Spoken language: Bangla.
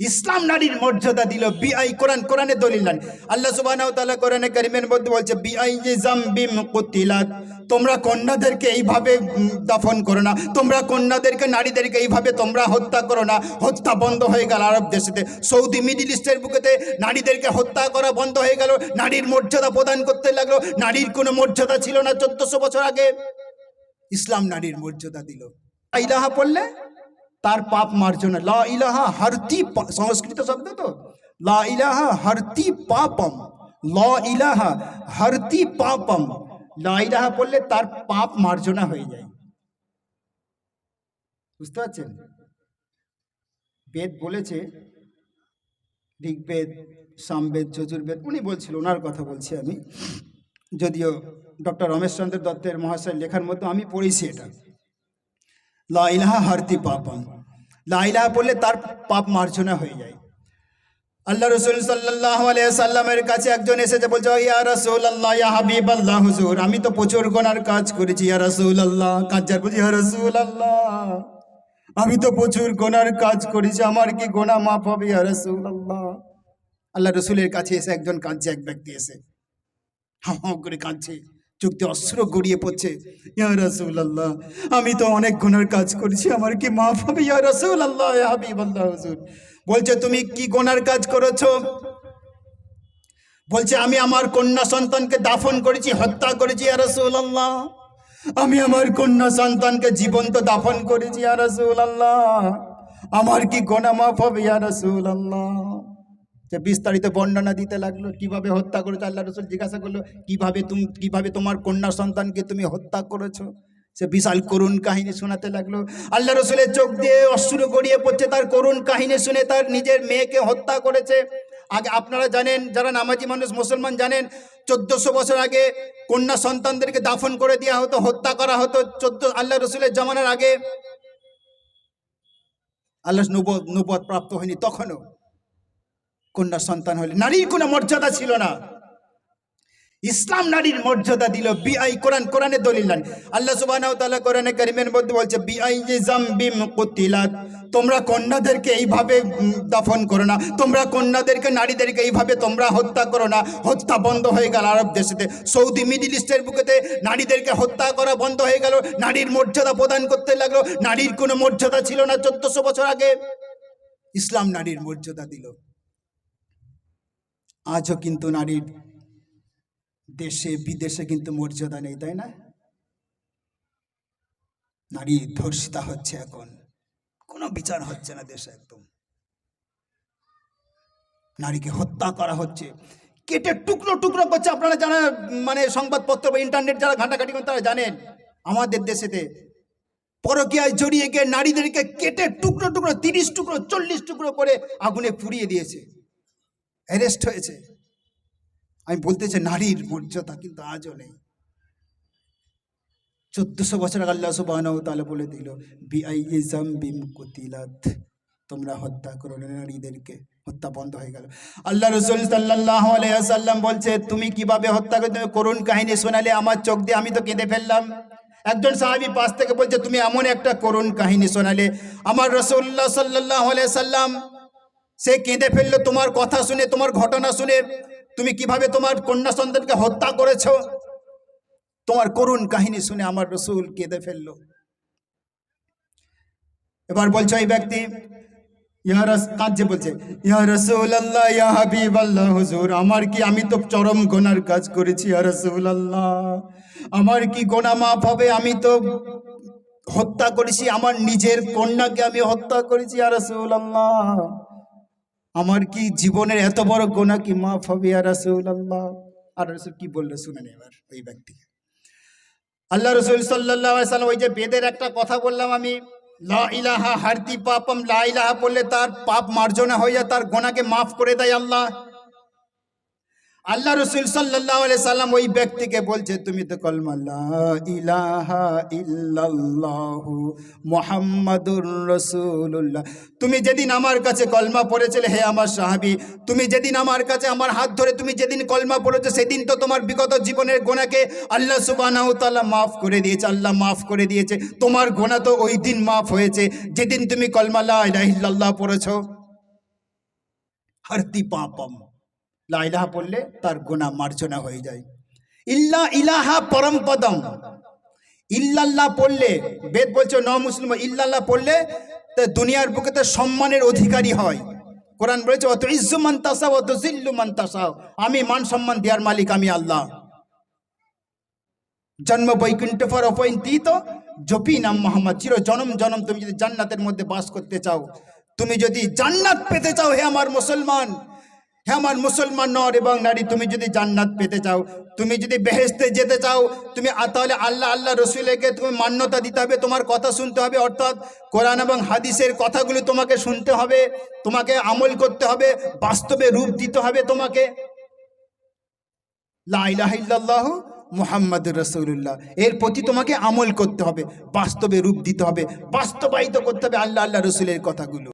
ইসলাম নারীর মর্যাদা দিল, বিআই কোরআন কোরআনে দলিল নেন আল্লাহ সুবহানাহু ওয়া তাআলা কোরআনে কারিমের মধ্যে বলছে, বিআই যে জামবিম কুতিলাত। তোমরা কন্যাদেরকে এইভাবে দাফন করো না। তোমরা কন্যাদেরকে, নারীদেরকে এইভাবে তোমরা হত্যা করো না। হত্যা বন্ধ হয়ে গেল আরব দেশেতে। সৌদি, মিডিল ইস্টের বুকেতে নারীদেরকে হত্যা করা বন্ধ হয়ে গেল। নারীর মর্যাদা প্রদান করতে লাগল। নারীর কোনো মর্যাদা ছিল না চোদ্দশো বছর আগে। ইসলাম নারীর মর্যাদা দিল। ইলাহা পড়লে তার পাপ মার্জনা লা ইলাহা হরতি সংস্কৃত শব্দ তো? লা ইলাহা হরতি পাপম। ল ইলাহা হরতি পাপম। লা ইলাহা পড়লে তার পাপ মার্জনা হয়ে যায়। বুঝতে পারছেন? বেদ বলেছে, ঋগ্বেদ, সামবেদ, যজুর্বেদ, উনি বলছিল, ওনার কথা বলছি আমি। যদিও ডক্টর রমেশচন্দ্র দত্তের মহাশয় লেখার মধ্যে আমি পড়েছি এটা। লা ইলাহা হারতি পাপম। লা ইলাহা পড়লে তার পাপ মার্জনা হয়ে যায়। আল্লাহ রসুল সাল্লাহ সাল্লামের কাছে একজন এসেছে, বলছে ইয়া রসুল আল্লাহ ইয়া হাবিব আল্লাহ হুজুর আমি তো প্রচুর গোনার কাজ করেছি, ইয়া রসুল আল্লাহ কাজার বলছি ইয়া রসুল আল্লাহ আমি তো প্রচুর গোনার কাজ করেছি, আমার কি গোনা মাফ হবে, ইয়া রসুল আল্লাহ আল্লাহ রসুলের কাছে এসে একজন কাঁদছে, এক ব্যক্তি এসে, হাও হাও করে কাঁদছে। চোখ দিয়ে অস্ত্র গড়িয়ে পড়ছে। ইয়া রাসূল আল্লাহ আমি তো অনেক গুনার কাজ করেছি, আমার কি মাফ হবে? ইয়া রাসূল আল্লাহ হাবিব আল্লাহ হুজুর। বলছে, তুমি কি গোনার কাজ করেছ? বলছে, আমি আমার কন্যা সন্তানকে দাফন করেছি, হত্যা করেছি, ইয়া রাসূল আল্লাহ আমি আমার কন্যা সন্তানকে জীবন্ত দাফন করেছি, ইয়া রাসূল আল্লাহ আমার কি গোনা মাফ হবে, ইয়া রাসূল আল্লাহ সে বিস্তারিত বর্ণনা দিতে লাগল, কীভাবে হত্যা করেছ, আল্লাহ রসুল জিজ্ঞাসা করল, কীভাবে তুমি, কীভাবে তোমার কন্যা সন্তানকে তুমি হত্যা করেছ? সে বিশাল করুণ কাহিনী শোনাতে লাগল। আল্লাহ রসুলের চোখ দিয়ে অশ্রু গড়িয়ে পড়ছে, তার করুণ কাহিনী শুনে তার নিজের মেয়েকে হত্যা করেছে। আগে আপনারা জানেন, যারা নামাজি মানুষ, মুসলমান জানেন, চোদ্দশো বছর আগে কন্যা সন্তানদেরকে দাফন করে দেওয়া হতো, হত্যা করা হতো। চোদ্দ, আল্লাহ রসুলের জামানার আগে আল্লাহ নবদ নবদ প্রাপ্ত হয়নি, তখনও। কন্যা সন্তান হলে নারীর কোনো মর্যাদা ছিল না। ইসলাম নারীর মর্যাদা দিল বিআই কোরআন কোরআনে দলিল আল্লাহ সুবহানাহু ওয়া কোরআনে মধ্যে বলছে, বিআই যে জামবিম কুতিলাত। তোমরা কন্যাদেরকে এইভাবে দাফন করো না। তোমরা কন্যাদেরকে, নারীদেরকে এইভাবে তোমরা হত্যা করো না। হত্যা বন্ধ হয়ে গেল আরব দেশেতে। সৌদি মিডিল ইস্টের বুকেতে নারীদেরকে হত্যা করা বন্ধ হয়ে গেল। নারীর মর্যাদা প্রদান করতে লাগল। নারীর কোনো মর্যাদা ছিল না চোদ্দশো বছর আগে। ইসলাম নারীর মর্যাদা দিল। আজও কিন্তু নারীর দেশে, বিদেশে কিন্তু মর্যাদা নেই, তাই না? নারী ধর্ষিতা হচ্ছে এখন। কোনো বিচার হচ্ছে না দেশে একদম। নারীকে হত্যা করা হচ্ছে। কেটে টুকরো টুকরো করছে, আপনারা যারা মানে সংবাদপত্র বা ইন্টারনেট যারা ঘাটাঘাটি করেন, তারা জানেন, আমাদের দেশেতে পরকীয়ায় জড়িয়ে গিয়ে নারীদেরকে কেটে টুকরো টুকরো, তিরিশ টুকরো, চল্লিশ টুকরো করে আগুনে পুড়িয়ে দিয়েছে। অ্যারেস্ট হয়েছে। আমি বলতে চাই, নারীর মর্যাদা কিন্তু আজও নেই। চোদ্দশো বছর আগে আল্লাহ সুবাহ তাহলে বলে দিল বিআইজাম বিম কুতিলাত। তোমরা হত্যা করো নারীদেরকে। হত্যা বন্ধ হয়ে গেল। আল্লাহ রসুল সাল্লাহ আলাইসাল্লাম বলছে, তুমি কীভাবে হত্যা করে তুমি করুণ কাহিনী শোনালে আমার চোখ দিয়ে আমি তো কেঁদে ফেললাম। একজন সাহাবি পাশ থেকে বলছে, তুমি এমন একটা করুণ কাহিনী শোনালে। আমার রসুল্লাহ সাল্লাহ সাল্লাম সে কেঁদে ফেলল তোমার কথা শুনে, তোমার ঘটনা শুনে। তুমি কীভাবে তোমার কন্যা সন্তানকে হত্যা করেছ? তোমার করুণ কাহিনী শুনে আমার রসুল কেঁদে ফেলল। এবার বলছো এই ব্যক্তি কাঁদছে বলছে, ইয়া রসুল আল্লাহ ইয়া হাবিব আল্লাহ হুজুর, আমার কি আমি তো চরম গোনার কাজ করেছি, ইয়া আল্লাহ আমার কি গোনা মাফ হবে? আমি তো হত্যা করেছি, আমার নিজের কন্যাকে আমি হত্যা করেছি, ইয়া রসুল আল্লাহ আমার কি জীবনের এত বড় গোনা কি মা হবে ইয়া রসুল আল্লাহ আর রসুল কি বলল? শুনেন এবার ওই ব্যক্তিকে। আল্লাহ রসুল সাল্লাহ সাল্লাম ওই যে বেদের একটা কথা বললাম আমি, লা ইলাহা হারতি পাপম, লা বললে তার পাপ মার্জনা হয়ে যায়, তার গোনাকে মাফ করে দেয় আল্লাহ। আল্লাহ রসুল সাল্লাহ সাল্লাম ওই ব্যক্তিকে বলছে, তুমি তো মুহাম্মাদুর রাসূলুল্লাহ। তুমি যেদিন আমার কাছে কলমা পড়েছিলে, হে আমার সাহাবী, তুমি যেদিন আমার কাছে আমার হাত ধরে তুমি যেদিন কলমা পড়েছো, সেদিন তো তোমার বিগত জীবনের গোনাকে আল্লাহ তাআলা মাফ করে দিয়েছে, আল্লাহ মাফ করে দিয়েছে। তোমার গোনা তো ওই দিন মাফ হয়েছে, যেদিন তুমি কলমা লা ইলাহা ইল্লাল্লাহ পড়েছো। হরতি পাপম। লা ইলাহা পড়লে তার গুনাহ মার্জনা হয়ে যায়। ইল্লা ইলাহা পরম পদম। ইল্লাল্লাহ পড়লে, বেদ বলছে, ন মুসলিম, ইল্লাল্লাহ পড়লে তা দুনিয়ার বুকেতে সম্মানের অধিকারী হয়। কোরআন বলেছে, অত ইজ্জু মান্তাসা অত জিল্লু মান্তাসা আমি মান সম্মান দেওয়ার মালিক, আমি আল্লাহ। জন্ম বৈকুণ্ঠ ফর অপৈন্তিত জপি নাম মোহাম্মদ। চির জনম জনম, তুমি যদি জান্নাতের মধ্যে বাস করতে চাও, তুমি যদি জান্নাত পেতে চাও, হে আমার মুসলমান হে আমার মুসলমান নর এবং নারী, তুমি যদি জান্নাত পেতে চাও, তুমি যদি বেহেস্তে যেতে চাও, তুমি তাহলে আল্লাহ আল্লাহ রসুলেকে তুমি মান্যতা দিতে হবে, তোমার কথা শুনতে হবে, অর্থাৎ কোরআন এবং হাদিসের কথাগুলো তোমাকে শুনতে হবে, তোমাকে আমল করতে হবে, বাস্তবে রূপ দিতে হবে তোমাকে। লাইলাহিল্লাহ মুহাম্মদ রসুল্লাহ এর প্রতি তোমাকে আমল করতে হবে, বাস্তবে রূপ দিতে হবে, বাস্তবায়িত করতে হবে আল্লাহ আল্লাহ রসুলের কথাগুলো।